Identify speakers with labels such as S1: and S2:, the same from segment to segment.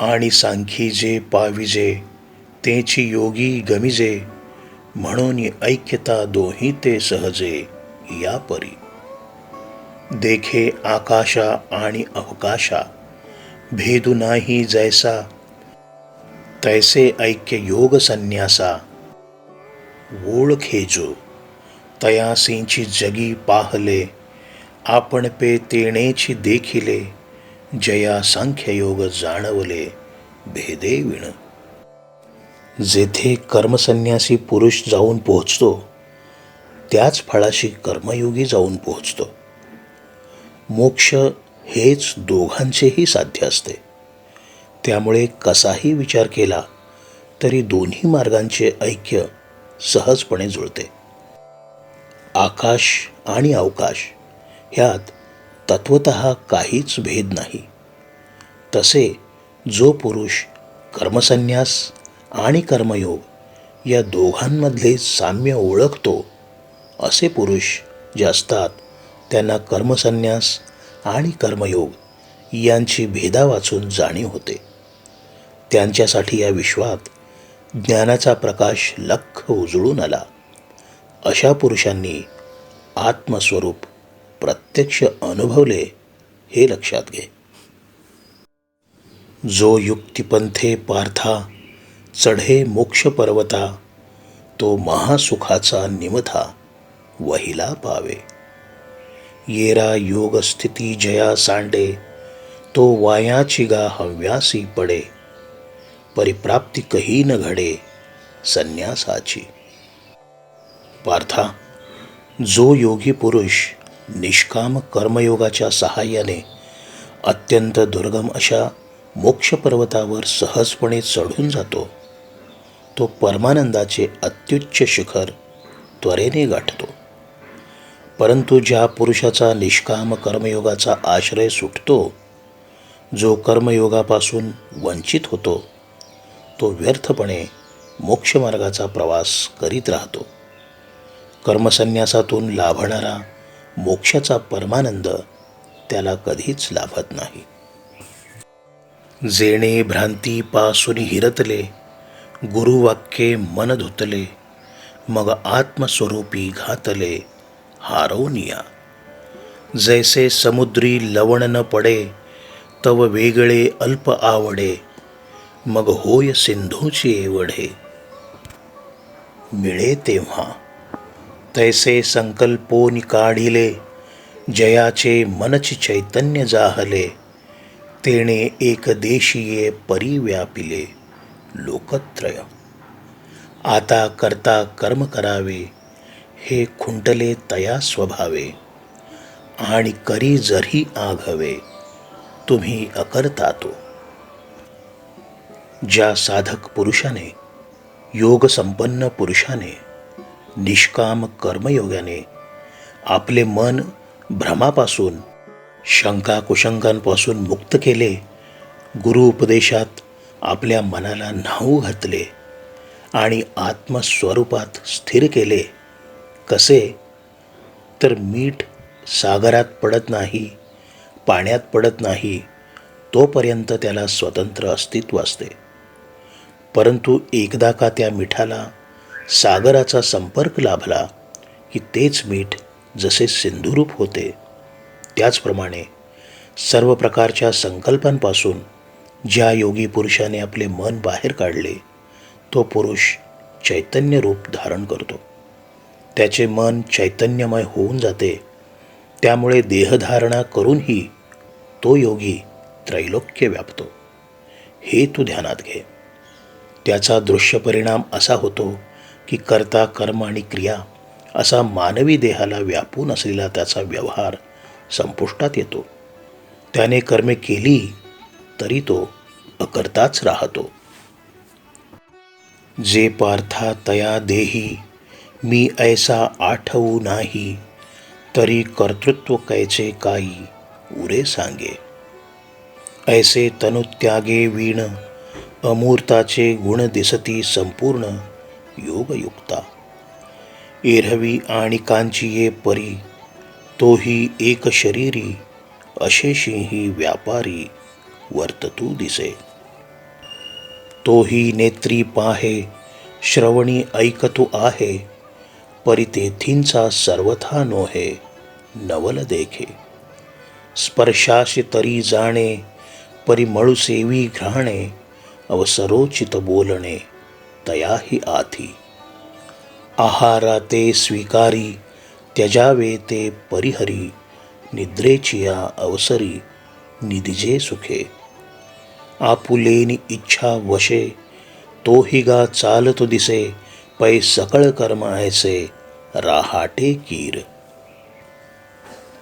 S1: आणि सांखीजे पाविजे तेची योगी गमिजे म्हणून ऐक्यता दोही ते सहजे या परी देखे आकाशा आणि अवकाशा भेदू नाही जैसा तैसे ऐक्य योग संन्यासा. ओळखेजो तयासींची जगी पाहले आपण पे तेणेची देखिले जया सांख्ययोग जाणवले भेदे विण. जेथे कर्मसन्यासी पुरुष जाऊन पोहोचतो त्याच फळाशी कर्मयोगी जाऊन पोहोचतो. मोक्ष हेच दोघांचेही साध्य असते. त्यामुळे कसाही विचार केला तरी दोन्ही मार्गांचे ऐक्य सहजपणे जुळते. आकाश आणि अवकाश ह्यात तत्वत काहीच भेद नाही. तसे जो पुरुष कर्मसन्यास आणि कर्मयोग या दोघांमधले साम्य ओळखतो असे पुरुष जे असतात त्यांना कर्मसन्यास आणि कर्मयोग यांची भेदा वाचून जाणीव होते. त्यांच्यासाठी या विश्वात ज्ञानाचा प्रकाश लख उजळून आला. अशा पुरुषांनी आत्मस्वरूप प्रत्यक्ष अनुभवले हे लक्षात घे. जो युक्तिपंथे पार्था चढे मोक्ष पर्वता तो महासुखाचा निमथा वहिला पावे. येरा योग स्थिती जया सांडे तो वायाची गा हव्यासी पडे. परिप्राप्ती कही न घडे संन्यासाची. पार्था जो योगी पुरुष निष्काम कर्मयोगाच्या सहाय्याने अत्यंत दुर्गम अशा मोक्षपर्वतावर सहजपणे चढून जातो. तो परमानंदाचे अत्युच्च शिखर त्वरेने गाठतो. परंतु ज्या पुरुषाचा निष्काम कर्मयोगाचा आश्रय सुटतो जो कर्मयोगापासून वंचित होतो तो व्यर्थपणे मोक्षमार्गाचा प्रवास करीत राहतो. कर्मसन्यासातून लाभणारा मोक्षाचा परमानंद त्याला कधीच लाभत नाही. जेणे भ्रांती पासून हिरतले गुरुवाक्ये मन धुतले मग आत्मस्वरूपी घातले हारवनिया। जैसे समुद्री लवण न पडे तव वेगळे अल्प आवडे मग होय सिंधूची एवढे। मिळे तेव्हा तैसे संकल्पोनी काढिले जयाचे मनची चैतन्य जाहले। तेणे एकदेशीये परिव्यापिले लोकत्रय. आता करता कर्म करावे हे खुंटले तया स्वभावे. आणि करी जरी आघवे तुम्ही अकर्ता तो ज्या साधक पुरुषाने योगसंपन्न पुरुषाने निष्काम कर्मयोगाने आपले मन भ्रमापासून शंका कुशंकांपासून मुक्त केले. गुरु उपदेशात आपल्या मनाला न्हाऊ घातले आणि आत्मस्वरूपात स्थिर केले. कसे? तर मीठ सागरात पडत नाही पाण्यात पडत नाही तोपर्यंत त्याला स्वतंत्र अस्तित्व असते. परंतु एकदा का त्या मिठाला सागराचा संपर्क लाभला की तेच मीठ जसे सिंधुरूप होते. त्याचप्रमाणे सर्व प्रकारच्या संकल्पांपासून ज्या योगी पुरुषाने आपले मन बाहेर काढले तो पुरुष चैतन्य रूप धारण करतो. त्याचे मन चैतन्यमय होऊन जाते. त्यामुळे देहधारणा करूनही तो योगी त्रैलोक्य व्यापतो. हे तू ध्यानात घे. त्याचा दृश्य परिणाम असा होतो की कर्ता कर्म आणि क्रिया असा मानवी देहाला व्यापून असलेला त्याचा व्यवहार संपुष्टात येतो. त्याने कर्मे केली तरी तो अकर्ताच राहतो. जे पार्था तया देही मी ऐसा आठवू नाही तरी कर्तृत्व कैचे काही उरे सांगे. ऐसे तनुत्यागे वीण अमूर्ताचे गुण दिसती संपूर्ण योगयुक्ता. एरवी आणि कांचिये परी तोही एक शरीरी अशेषीही व्यापारी वर्ततू दिसे. तोही नेत्री पाहे श्रवणी ऐकतो आहे परितेथींचा सर्वथा नोहे नवल देखे. स्पर्शाशी तरी जाणे परिमळुसेवी घ्राणे अवसरोचित बोलणे तयाही आधी. आहारा ते स्वीकारी त्यजावे ते परिहरी निद्रेची या अवसरी निदिजे सुखे. आपुलेनी इच्छा वशे तोही गा चालतो दिसे पै सकळ कर्म ऐसे राहाटे कीर.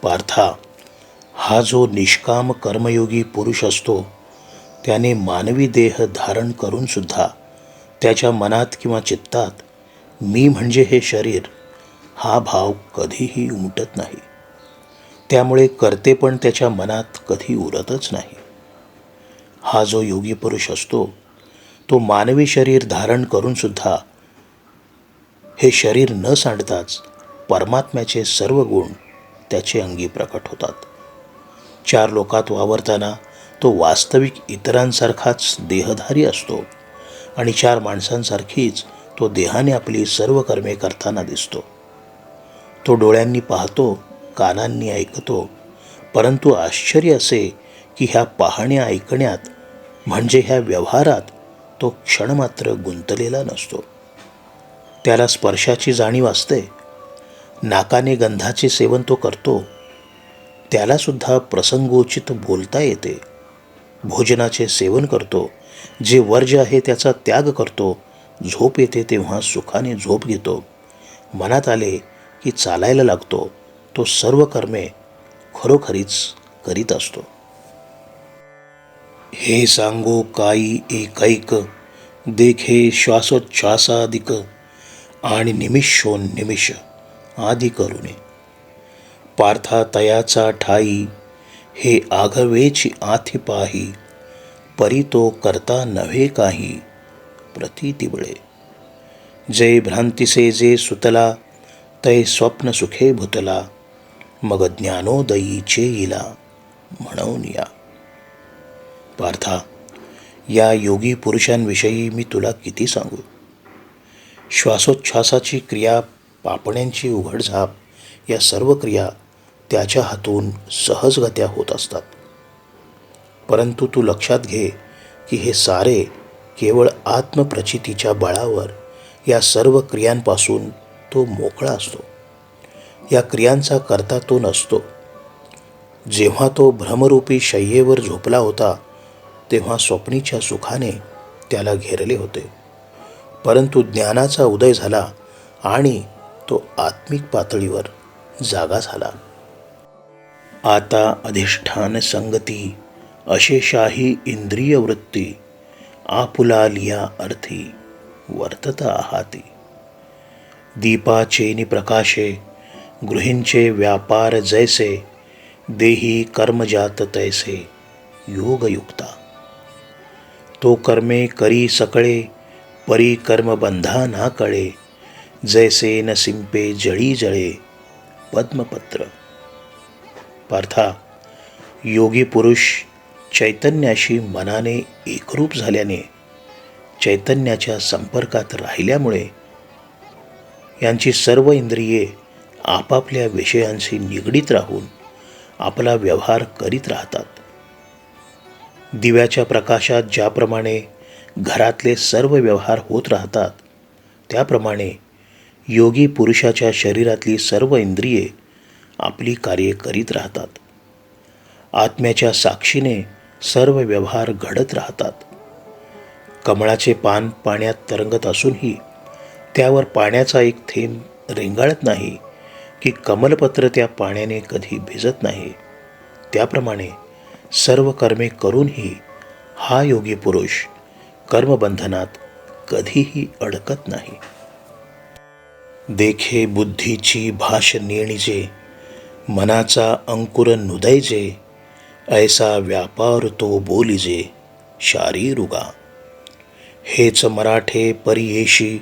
S1: पार्था हा जो निष्काम कर्मयोगी पुरुष असतो त्याने मानवी देह धारण करून सुद्धा त्याच्या मनात किंवा चित्तात मी म्हणजे हे शरीर हा भाव कधीही उमटत नाही. त्यामुळे करते पण त्याच्या मनात कधी उरतच नाही. हा जो योगी पुरुष असतो तो मानवी शरीर धारण करूनसुद्धा हे शरीर न सांडताच परमात्म्याचे सर्व गुण त्याचे अंगी प्रकट होतात. चार लोकात वावरताना तो वास्तविक इतरांसारखाच देहधारी असतो आणि चार माणसांसारखीच तो देहाने आपली सर्व कर्मे करताना दिसतो. तो डोळ्यांनी पाहतो कानांनी ऐकतो. परंतु आश्चर्य असे की ह्या पाहण्या ऐकण्यात म्हणजे ह्या व्यवहारात तो क्षण मात्र गुंतलेला नसतो. त्याला स्पर्शाची जाणीव असते. नाकाने गंधाचे सेवन तो करतो. त्यालासुद्धा प्रसंगोचित बोलता येते. भोजनाचे सेवन करतो. जे वर्ज आहे त्याचा त्याग करतो. झोप येते तेव्हा सुखाने झोप घेतो. मनात आले की चालायला लागतो तो सर्व कर्मे खरोखरीच करीत असतो. हे सांगो काई एकैक देखे श्वासोच्छ्वासाधिक आणि निमिषोन्निमिष आदी करुणे. पार्था तयाचा ठाई हे आघवेची आथी पाही परी तो करता नव्हे काही प्रतितिबळे. जे भ्रांतीसे जे सुतला तै स्वप्न सुखे भूतला मग ज्ञानोदयीचे इला म्हणून या. पार्था या योगी पुरुषांविषयी मी तुला किती सांगू? श्वासोच्छ्वासाची क्रिया पापण्यांची उघडझाप या सर्व क्रिया त्याच्या हातून सहजगत्या होत असतात. परंतु तू लक्षात घे की हे सारे केवळ आत्मप्रचितीच्या बळावर या सर्व क्रियांपासून तो मोकळा असतो. या क्रियांचा करता तो नसतो. जेव्हा तो भ्रमरूपी शय्येवर झोपला होता तेव्हा स्वप्नीच्या सुखाने त्याला घेरले होते. परंतु ज्ञानाचा उदय झाला आणि तो आत्मिक पातळीवर जागा झाला. आता अधिष्ठान संगती अशेषाही इंद्रिय वृत्ती आपुला लिया अर्थी वर्तता आहाती. दीपाचे प्रकाशे गृहींचे व्यापार जैसे देही कर्मजात तैसे योगयुक्ता। तो कर्मे करी सकळे परी कर्मबंधा ना कळे जैसे न सिंपे जळी जळे पद्मपत्र। पार्था योगी पुरुष चैतन्याशी मनाने एकरूप झाल्याने चैतन्याच्या संपर्कात राहिल्यामुळे यांची सर्व इंद्रिये आपापल्या विषयांशी निगडीत राहून आपला व्यवहार करीत राहतात. दिव्याच्या प्रकाशात ज्याप्रमाणे घरातले सर्व व्यवहार होत राहतात त्याप्रमाणे योगी पुरुषाच्या शरीरातली सर्व इंद्रिये आपली कार्ये करीत राहतात. आत्म्याच्या साक्षीने सर्व व्यवहार घडत राहतात. कमळाचे पान पाण्यात तरंगत असूनही त्यावर पाण्याचा एक थेंब रेंगाळत नाही की कमलपत्र त्या पाण्याने कधी भिजत नाही. त्याप्रमाणे सर्व कर्मे करूनही हा योगी पुरुष कर्मबंधनात कधीही अडकत नाही. देखे बुद्धीची भाष नेणीजे मनाचा अंकुर नुदैजे ऐसा व्यापार तो बोलिजे शारीरुगा. हेच मराठे परियेशी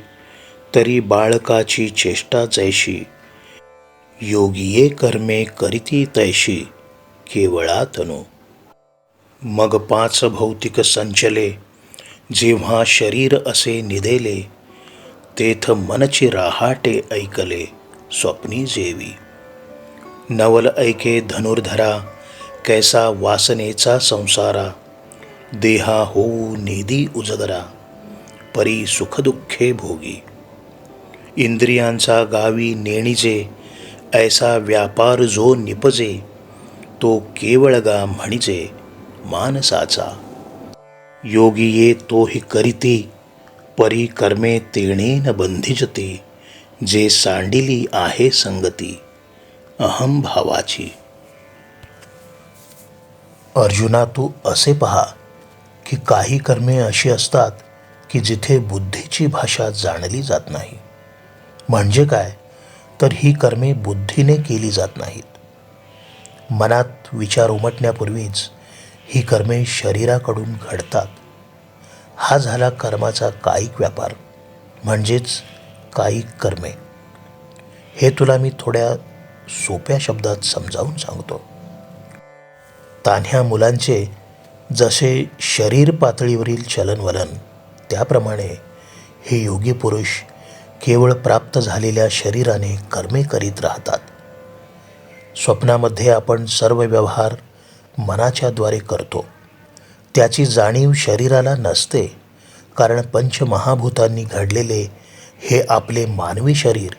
S1: तरी बाळकाची चेष्टा जैशी. योगिये कर्मे करीती तैशी केवळा तनु. मग पाच भौतिक संचले जेव्हा शरीर असे निदेले तेथ मनची राहाटे ऐकले स्वप्नी जेवी. नवल ऐके धनुर्धरा कैसा वासनेचा संसारा देहा होऊ नेदी उजदरा परी सुखदुःखे भोगी. इंद्रियांचा गावी नेणिजे ऐसा व्यापार जो निपजे तो केवळ गा म्हणजे मानसाचा. योगी ये तोही करीती परी कर्मे बंधिजते जे सांडिली आहे संगती अहम भावाची. अर्जुना तू असे पहा की काही कर्मे अशी असतात की जिथे बुद्धीची भाषा जाणली जात नाही. म्हणजे काय? तर ही कर्मे बुद्धीने केली जात नाहीत. मनात विचार उमटण्यापूर्वीच ही कर्मे शरीराकडून घडतात. हा झाला कर्माचा कायिक व्यापार म्हणजेच कायिक कर्मे. हे तुला मी थोड्या सोप्या शब्दात समजावून सांगतो. तान्ह्या मुलांचे जसे शरीर पातळीवरील चलनवलन त्याप्रमाणे हे योगी पुरुष केवळ प्राप्त झालेल्या शरीराने कर्मे करीत राहतात. स्वप्नामध्ये आपण सर्व व्यवहार मनाच्याद्वारे करतो. त्याची जाणीव शरीराला नसते कारण पंचमहाभूतांनी घडलेले हे आपले मानवी शरीर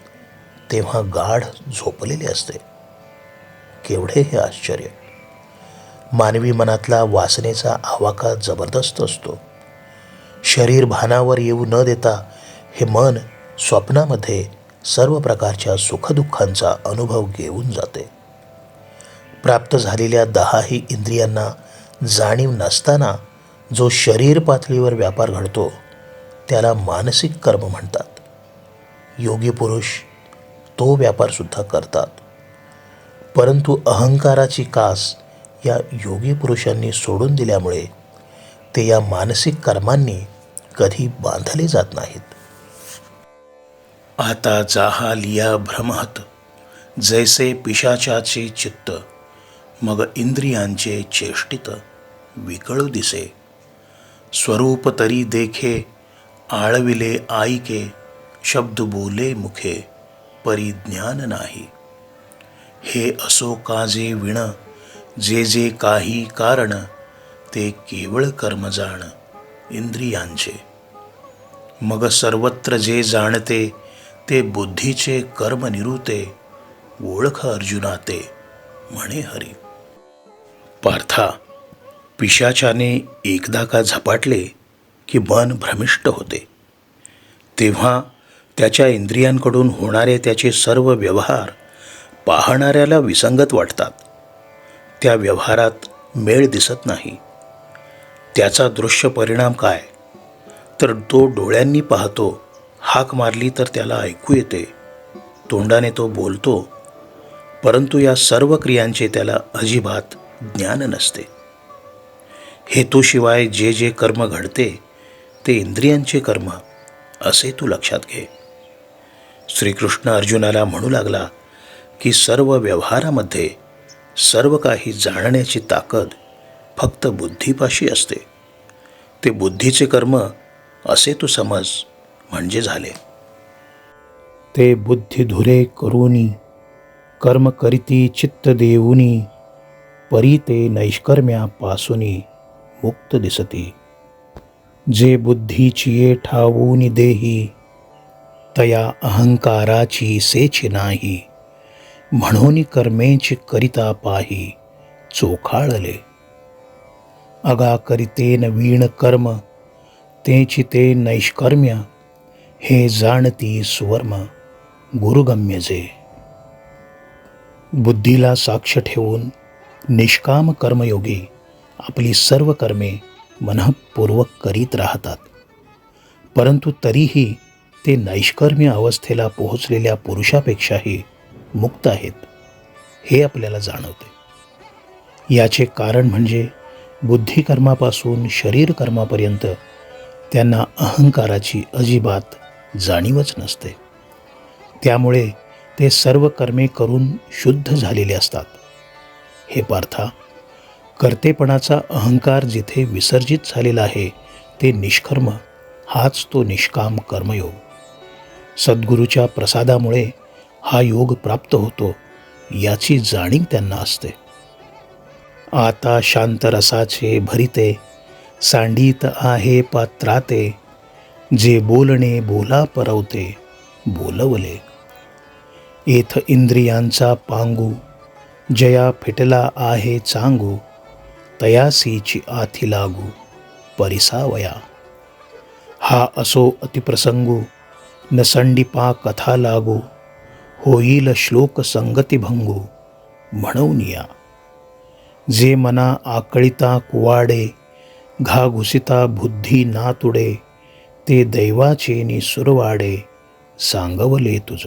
S1: तेव्हा गाढ झोपलेले असते. केवढे हे आश्चर्य! मानवी मनातला वासनेचा आवाका जबरदस्त असतो. शरीर भानावर येऊ न देता हे मन स्वप्नामध्ये सर्व प्रकारच्या सुखदुःखांचा अनुभव घेऊन जाते. प्राप्त झालेल्या दहाही इंद्रियांना जाणीव नसताना जो शरीर पातळीवर व्यापार घडतो त्याला मानसिक कर्म म्हणतात. योगी पुरुष तो व्यापारसुद्धा करतात. परंतु अहंकाराची कास या योगी पुरुषांनी सोडून दिल्यामुळे ते या मानसिक कर्मांनी कधी बांधले जात नाहीत. आता जाहा लिया भ्रमहत. जैसे पिशाचाचे चित्त मग इंद्रियांचे चेष्टित विकळू दिसे. स्वरूप तरी देखे आळविले आईके शब्द बोले मुखे परिज्ञान नाही. हे असो काजे विण जे जे काही कारण ते केवळ कर्मजाण इंद्रियांचे. मग सर्वत्र जे जाणते ते बुद्धीचे कर्म निरुते ओळख अर्जुना ते म्हणे हरी. पार्था पिशाचाने एकदा का झपाटले की मन भ्रमिष्ट होते. तेव्हा त्याच्या इंद्रियांकडून होणारे त्याचे सर्व व्यवहार पाहणाऱ्याला विसंगत वाटतात. त्या व्यवहारात मेळ दिसत नाही. त्याचा दृश्य परिणाम काय? तर तो डोळ्यांनी पाहतो हाक मारली तर त्याला ऐकू येते. तोंडाने तो बोलतो परंतु या सर्व क्रियांचे त्याला अजिबात ज्ञान नसते. हेतूशिवाय जे जे कर्म घडते ते इंद्रियांचे कर्म असे तू लक्षात घे. श्रीकृष्ण अर्जुनाला म्हणू लागला की सर्व व्यवहारामध्ये सर्व काही जाणण्याची ताकद फक्त बुद्धीपाशी असते. ते बुद्धीचे कर्म असे तू समज. म्हणजे झाले. ते बुद्धिधुरे करुनी कर्म करीती चित्त देऊनी परी ते नैष्कर्म्यापासूनी मुक्त दिसती. जे बुद्धीची ठावून देही तया अहंकाराची सेची नाही म्हणून कर्मेची करिता पाही चोखाळले. अगा करिते नवीन कर्म तेची ते नैष्कर्म्य हे जाणती सुवर्म गुरुगम्य जे बुद्धीला साक्ष ठेवून निष्काम कर्मयोगी आपली सर्व कर्मे मनःपूर्वक करीत राहतात. परंतु तरीही ते नैष्कर्म्य अवस्थेला पोहोचलेल्या पुरुषापेक्षाही मुक्त आहेत हे आपल्याला जाणवते. याचे कारण म्हणजे बुद्धिकर्मापासून शरीर कर्मापर्यंत त्यांना अहंकाराची अजिबात जाणीवच नसते. त्यामुळे ते सर्व कर्मे करून शुद्ध झालेले असतात. हे पार्था कर्तेपणाचा अहंकार जिथे विसर्जित झालेला आहे ते निष्कर्म हाच तो निष्काम कर्मयोग. सद्गुरूच्या प्रसादामुळे हा योग प्राप्त होतो याची जाणीव त्यांना असते. आता शांतरसाचे भरिते सांडीत आहे पात्राते जे बोलणे बोला परवते बोलवले. येथ इंद्रियांचा पांगू जया फिटला आहे चांगू तयासीची आथी लागू परिसावया. हा असो अतिप्रसंगू न कथा लागू होईल श्लोक संगती भंगू म्हणून या. जे मना आकळिता कुवाडे घा घुसिता बुद्धी ना तुडे ते दैवाचे नि सुरवाडे सांगवले तुझ.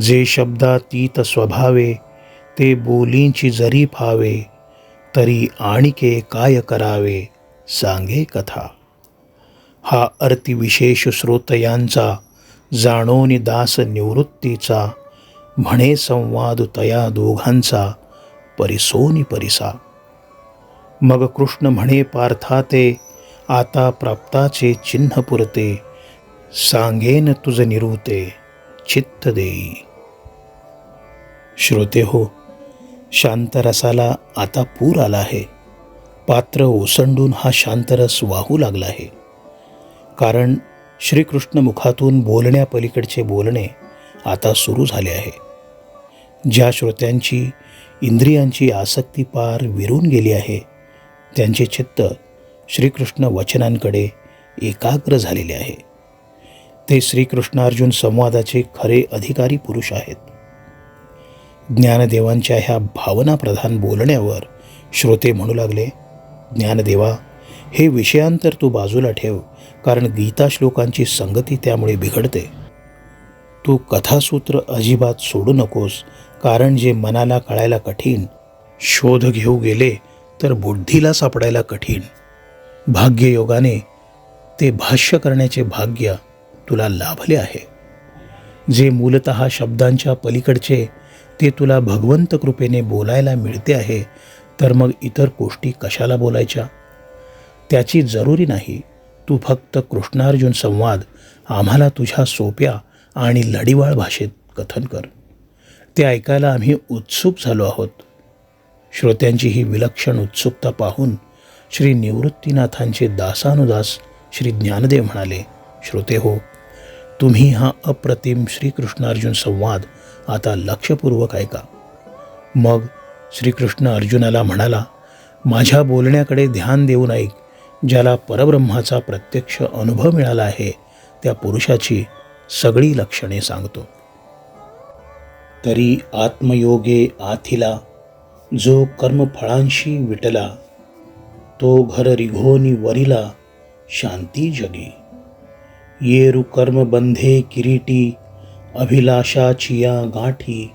S1: जे शब्दातीत स्वभावे ते बोलींची जरी फावे तरी आणिके काय करावे सांगे कथा. हा अर्तिविशेष श्रोतयांचा जाणोनी दास निवृत्तीचा म्हणे संवाद तया दोघांचा परिसोनी परिसा. मग कृष्ण म्हणे पार्थाते आता प्राप्ताचे चिन्ह पुरते. सांगेन तुझ निरूते. चित्त देई श्रोते हो शांतरसाला आता पूर आला आहे. पात्र ओसंडून हा शांतरस वाहू लागला आहे. कारण श्रीकृष्ण मुखातून बोलण्यापलीकडचे बोलणे आता सुरू झाले आहे. ज्या श्रोत्यांची इंद्रियांची आसक्ती पार विरून गेली आहे त्यांचे चित्त श्रीकृष्ण वचनांकडे एकाग्र झालेले आहे. ते श्रीकृष्णार्जुन संवादाचे खरे अधिकारी पुरुष आहेत. ज्ञानदेवांच्या ह्या भावनाप्रधान बोलण्यावर श्रोते म्हणू लागले ज्ञानदेवा हे विषयांतर तू बाजूला ठेव कारण गीता श्लोकांची संगती त्यामुळे बिघडते. तू कथासूत्र अजिबात सोडू नकोस कारण जे मनाला कळायला कठीण शोध घेऊ गेले तर बुद्धीला सापडायला कठीण. भाग्ययोगाने ते भाष्य करण्याचे भाग्य तुला लाभले आहे. जे मूलत शब्दांच्या पलीकडचे ते तुला भगवंत कृपेने बोलायला मिळते आहे तर मग इतर गोष्टी कशाला बोलायच्या? त्याची जरुरी नाही. तू फक्त कृष्णार्जुन संवाद आम्हाला तुझ्या सोप्या आणि लढीवाळ भाषेत कथन कर. ते ऐकायला आम्ही उत्सुक झालो आहोत. श्रोत्यांची ही विलक्षण उत्सुकता पाहून श्री निवृत्तीनाथांचे दासानुदास श्री ज्ञानदेव म्हणाले श्रोते हो तुम्ही हा अप्रतिम श्रीकृष्णार्जुन संवाद आता लक्षपूर्वक ऐका. मग श्रीकृष्ण अर्जुनाला म्हणाला माझ्या बोलण्याकडे ध्यान देऊन ऐक ज्याला परब्रह्माचा प्रत्यक्ष अनुभव मिळाला आहे त्या पुरुषाची सगळी लक्षणे सांगतो. तरी आत्मयोगे आथिला जो कर्मफळांशी विटला तो घर रिघोनी वरिला शांती जगी। येरु कर्म बंधे किरीटी अभिलाषाचिया गाठी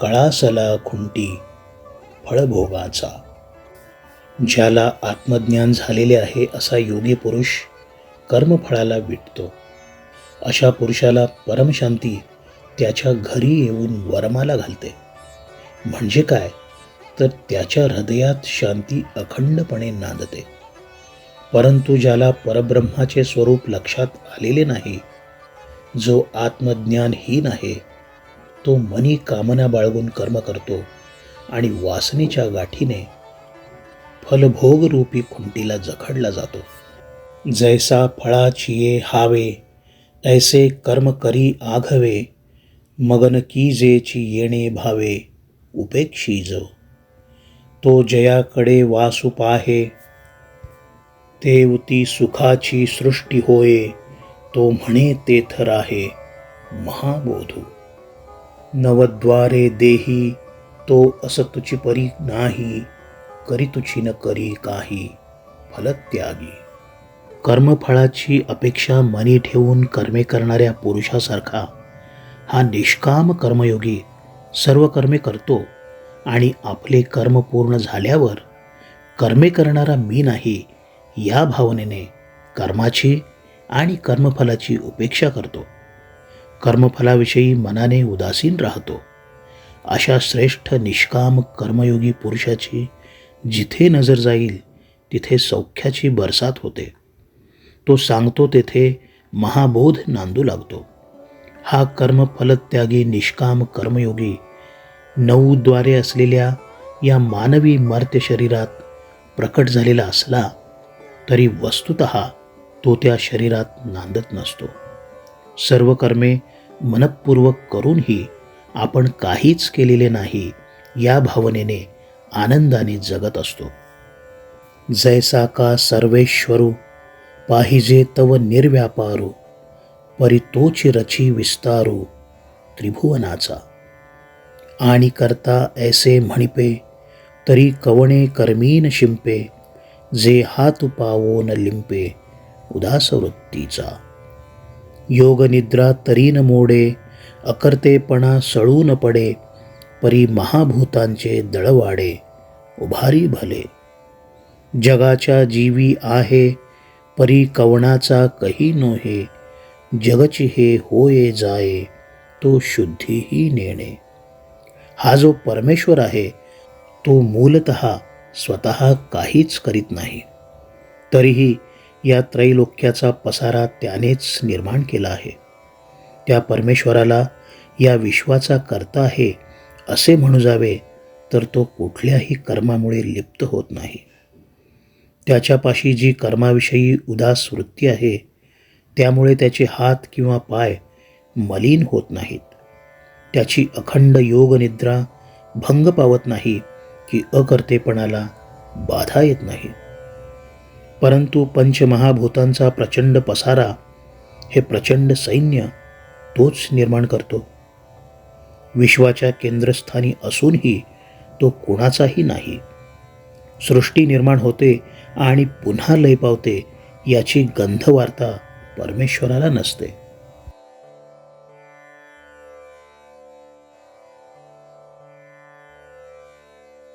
S1: कळासला खुंटी फळभोगाचा। ज्याला आत्मज्ञान झालेले आहे असा योगी पुरुष कर्मफळाला विटतो। अशा पुरुषाला परमशांती त्याच्या घरी येऊन वरमाला घालते। म्हणजे काय? तर त्याच्या हृदयात शांती अखंडपणे नांदते. परंतु ज्याला परब्रह्माचे स्वरूप लक्षात आलेले नाही जो आत्मज्ञानहीन आहे तो मनी कामना बाळगून कर्म करतो आणि वासनेच्या गाठीने फलभोगरूपी खुंटीला जखडला जातो. जैसा फळाचिये हावे ऐसे कर्म करी आघवे मगन की जेची येणे भावे उपेक्षी जो तो जयाकडे वासू पाहे देवती सुखाची सृष्टी होय तो म्हणे तेथ राहे महाबोधू. नवद्वारे देही तो असतुची परी नाही करी तुची न करी काही फलत्यागी. कर्मफळाची अपेक्षा मनी ठेवून कर्मे करणाऱ्या पुरुषासारखा हा निष्काम कर्मयोगी सर्व कर्मे करतो. आणि आपले कर्म पूर्ण झाल्यावर कर्मे करणारा मी नाही या भावनेने कर्माची आणि कर्मफलाची उपेक्षा करतो. कर्मफलाविषयी मनाने उदासीन राहतो. अशा श्रेष्ठ निष्काम कर्मयोगी पुरुषाची जिथे नजर जाईल तिथे सौख्याची बरसात होते. तो सांगतो तेथे महाबोध नांदू लागतो. हा कर्मफलत्यागी निष्काम कर्मयोगी नऊ द्वारे असलेल्या या मानवी मर्त्य शरीरात प्रकट झालेला असला तरी वस्तुत तो त्या शरीरात नांदत नसतो. सर्व कर्मे मनपूर्वक करूनही आपण काहीच केलेले नाही या भावनेने आनंदाने जगत असतो. जैसा का सर्वेश्वरू पाहिजे तव निर्व्यापारू परितोची रची विस्तारू त्रिभुवनाचा। आणि करता ऐसे म्हणिपे तरी कवणे कर्मीन शिंपे जे हात न लिंपे उदास वृत्तीचा योगनिद्रा तरी न मोडे अकर्तेपणा सळून पडे परी महाभूतांचे दळवाडे उभारी भले. जगाच्या जीवी आहे परी कवणाचा कही नोहे जगची हे होये जाये तो शुद्धीही नेणे. हा जो परमेश्वर आहे तो मूलत स्वतः काहीच करीत नाही. तरीही या त्रैलोक्याचा पसारा त्यानेच निर्माण केला आहे. त्या परमेश्वराला या विश्वाचा करता आहे असे म्हणू जावे तर तो कुठल्याही कर्मामुळे लिप्त होत नाही. त्याच्यापाशी जी कर्माविषयी उदास वृत्ती आहे त्यामुळे त्याचे हात किंवा पाय मलिन होत नाहीत. त्याची अखंड योगनिद्रा भंग पावत नाही की अकर्तेपणाला बाधा येत नाही. परंतु पंचमहाभूतांचा प्रचंड पसारा हे प्रचंड सैन्य तोच निर्माण करतो. विश्वाच्या केंद्रस्थानी असूनही तो कोणाचाही नाही. सृष्टी निर्माण होते आणि पुन्हा लय पावते याची गंधवार्ता परमेश्वराला नसते.